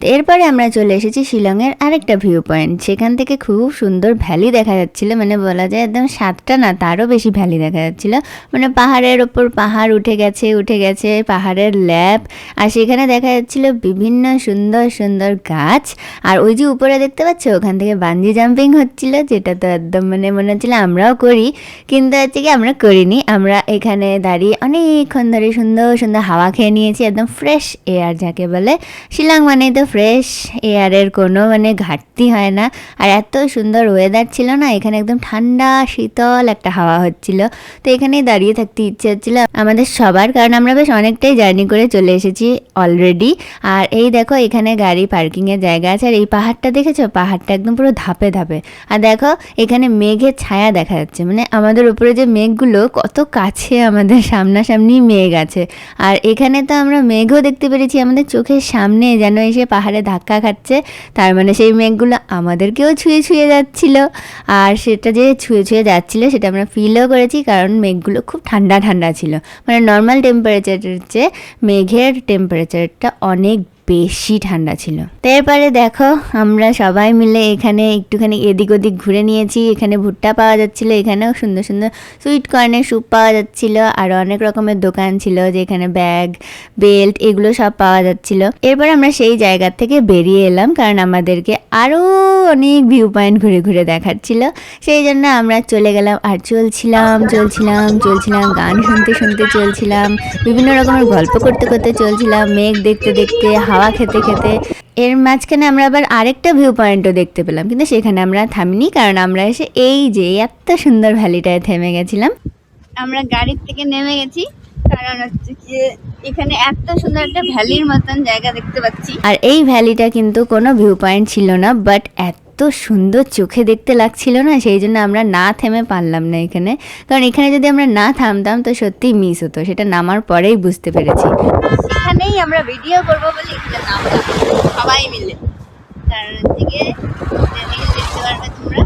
এরপরে আমরা চলে এসেছি শিলংয়ের আরেকটা ভিউ পয়েন্ট সেখান থেকে খুব সুন্দর ভ্যালি দেখা যাচ্ছিল। মানে বলা যায় একদম সাতটা না, তারও বেশি ভ্যালি দেখা যাচ্ছিল। মানে পাহাড়ের ওপর পাহাড় উঠে গেছে উঠে গেছে, পাহাড়ের ল্যাব। আর সেখানে দেখা যাচ্ছিল বিভিন্ন সুন্দর সুন্দর গাছ। আর ওই যে উপরে দেখতে পাচ্ছ, ওখান থেকে বাঞ্জি জাম্পিং হচ্ছিল, যেটা তো একদম মানে মনে হচ্ছিল আমরাও করি। কিন্তু হচ্ছে কি আমরা করিনি। আমরা এখানে দাঁড়িয়ে অনেকক্ষণ ধরে সুন্দর সুন্দর হাওয়া খেয়ে নিয়েছি, একদম ফ্রেশ এয়ার যাকে বলে। শিলং মানেই তো ফ্রেশ এয়ারের কোনো মানে ঘাটতি হয় না। আর এত সুন্দর ওয়েদার ছিল না, এখানে একদম ঠান্ডা, শীতল একটা হাওয়া হচ্ছিল। তো এখানেই দাঁড়িয়ে থাকতে ইচ্ছে হচ্ছিল আমাদের সবার, কারণ আমরা বেশ অনেকটাই জার্নি করে চলে এসেছি অলরেডি আর এই দেখো, এখানে গাড়ি পার্কিংয়ের জায়গা আছে। আর এই পাহাড়টা দেখেছ? পাহাড়টা একদম পুরো ধাপে ধাপে। আর দেখো, এখানে মেঘের ছায়া দেখা যাচ্ছে। মানে আমাদের উপরে যে মেঘগুলো, কত কাছে আমাদের সামনাসামনি মেঘ আছে। আর এখানে তো আমরা মেঘও দেখতে পেরেছি। আমাদের চোখের সামনে যেন এসে পাহাড়ে ধাক্কা খাচ্ছে, তার মানে সেই মেঘগুলো আমাদেরকেও ছুঁয়ে ছুঁয়ে যাচ্ছিল। আর সেটা যে ছুঁয়ে ছুঁয়ে যাচ্ছিল সেটা আমরা ফিলও করেছি, কারণ মেঘগুলো খুব ঠান্ডা ঠান্ডা ছিল। মানে নর্মাল টেম্পারেচারের চেয়ে মেঘের টেম্পারেচারটা অনেক বেশি ঠান্ডা ছিল। তো এরপরে দেখো, আমরা সবাই মিলে এখানে একটুখানি এদিক ওদিক ঘুরে নিয়েছি। এখানে ভুট্টা পাওয়া যাচ্ছিল, এখানেও সুন্দর সুন্দর সুইট কর্নের স্যুপ পাওয়া যাচ্ছিল। আর অনেক রকমের দোকান ছিল যেখানে ব্যাগ বেল্ট এগুলো সব পাওয়া যাচ্ছিল। এরপর আমরা সেই জায়গা থেকে বেরিয়ে এলাম, কারণ আমাদেরকে আরও অনেক ভিউ পয়েন্ট ঘুরে ঘুরে দেখাচ্ছিল। সেই জন্য আমরা চলে গেলাম আর চলছিলাম চলছিলাম চলছিলাম, গান শুনতে শুনতে চলছিলাম, বিভিন্ন রকমের গল্প করতে করতে চলছিলাম, মেঘ দেখতে দেখতে, হাওয়া খেতে খেতে। এর মাঝখানে আমরা আবার আরেকটা ভিউ পয়েন্টও দেখতে পেলাম। কিন্তু সেখানে আমরা থামিনি কারণ আমরা এসে এই যে এত সুন্দর ভ্যালিটায় থেমে গেছিলাম। আমরা গাড়ির থেকে নেমে গেছি কারণ হচ্ছে কি এখানে এত সুন্দর একটা ভ্যালির মতন জায়গা দেখতে পাচ্ছি। আর এই ভ্যালিটা কিন্তু কোনো ভিউ পয়েন্ট ছিল না বাট এত সুন্দর চোখে দেখতে লাগছিল না, সেই জন্য আমরা না থেমে পারলাম না এখানে। কারণ এখানে যদি আমরা না থামতাম তো সত্যিই মিস হতো, সেটা নামার পরেই বুঝতে পেরেছি। এখানেই আমরা ভিডিও করব বলে এখানে নামলাম। সবাই মিলে। কারণ হচ্ছে গিয়ে যেদিকে দেখতে পারবে তোমরা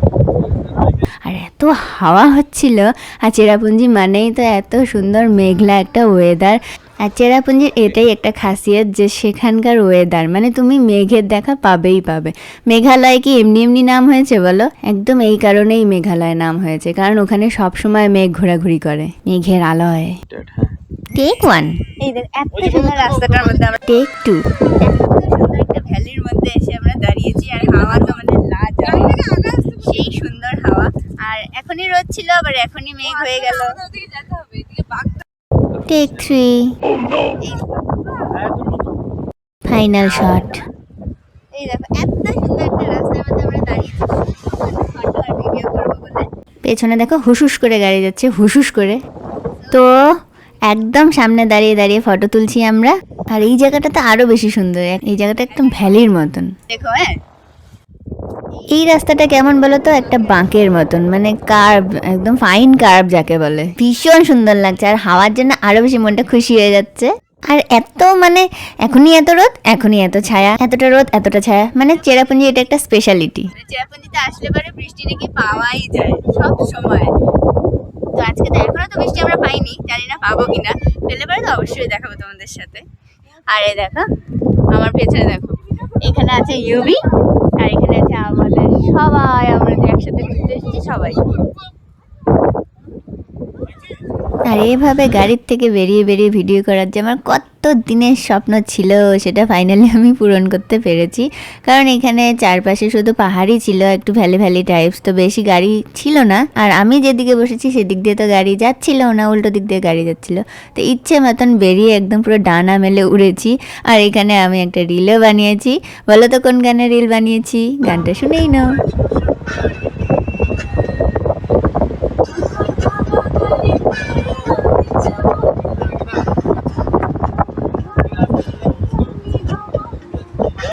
আর এত হাওয়া হচ্ছিল। আর চেরাপুঞ্জি মানেই তো এত সুন্দর মেঘলা একটা ওয়েদার আর চেরাপুঞ্জির এটাই একটা খাসিয়ত যে সেখানকার ওয়েদার মানে তুমি মেঘের দেখা পাবেই পাবে। মেঘালয় কি এমনি এমনি নাম হয়েছে বলো? একদম এই কারণেই মেঘালয় নাম হয়েছে কারণ ওখানে সব সময় মেঘ ঘোরাঘুরি করে মেঘের আলয়। টেক ওয়ান এই দেখ এত সুন্দর রাস্তাটার মধ্যে আমরা টেক টু এত সুন্দর একটা ভ্যালির মধ্যে এসে আমরা দাঁড়িয়েছি আর হাওয়া তো মানে লাজবাব সেই সুন্দর হাওয়া এখনই রোদ ছিল আবার এখনই মেঘ হয়ে গেল। টেক থ্রি ফাইনাল শট এই দেখো এত সুন্দর একটা রাস্তার মধ্যে আমরা দাঁড়িয়েছি ফটো আর ভিডিও বলে পেছনে দেখো হুসুস করে গাড়ি যাচ্ছে হুসুস করে। তো একদম সামনে দাঁড়িয়ে দাঁড়িয়ে ফটো তুলছি আমরা। আর এই জায়গাটা তো আরও বেশি সুন্দর এই জায়গাটা একদম ভ্যালির মতন। দেখো হ্যাঁ? এই রাস্তাটা কেমন বলো তো একটা বাঁকের মতন মানে কার্ভ একদম ফাইন কার্ভ যাকে বলে। ভীষণ সুন্দর লাগছে, আর হাওয়ার জন্য আরও বেশি মনটা খুশি হয়ে যাচ্ছে। আর এত মানে এখনই এত রোদ, এখনই এত ছায়া। এতটা রোদ, এতটা ছায়া। মানে চেরাপুঞ্জি এটা একটা স্পেশালিটি মানে চেরাপুঞ্জিতে আসলে পরে বৃষ্টি নাকি পাওয়াই যায়, সব সময়। তো আজকে তো এখনও তো বৃষ্টি আমরা পাইনি, জানি না পাবো কিনা। পেলে পরে তো অবশ্যই দেখাবো তোমাদের সাথে। আর এই দেখো, আমার পেছনে দেখো। এখানে আছে ইউবি আর এখানে আছে আমাদের সবাই আমরা যে একসাথে ঘুরতে এসেছি সবাই। আর এভাবে গাড়ির থেকে বেরিয়ে বেরিয়ে ভিডিও করার যে আমার কত দিনের স্বপ্ন ছিল, সেটা ফাইনালি আমি পূরণ করতে পেরেছি। কারণ এখানে চারপাশে শুধু পাহাড়ই ছিল, একটু ভ্যালি ভ্যালি টাইপস তো বেশি গাড়ি ছিল না। আর আমি যেদিকে বসেছি, সেদিক দিয়ে তো গাড়ি যাচ্ছিল না, উল্টো দিক দিয়ে গাড়ি যাচ্ছিল। তো ইচ্ছে মতন বেরিয়ে একদম পুরো ডানা মেলে উড়েছি। আর এখানে আমি একটা রিলও বানিয়েছি। বলো তো কোন গানে রিল বানিয়েছি? গানটা শুনেই নাও।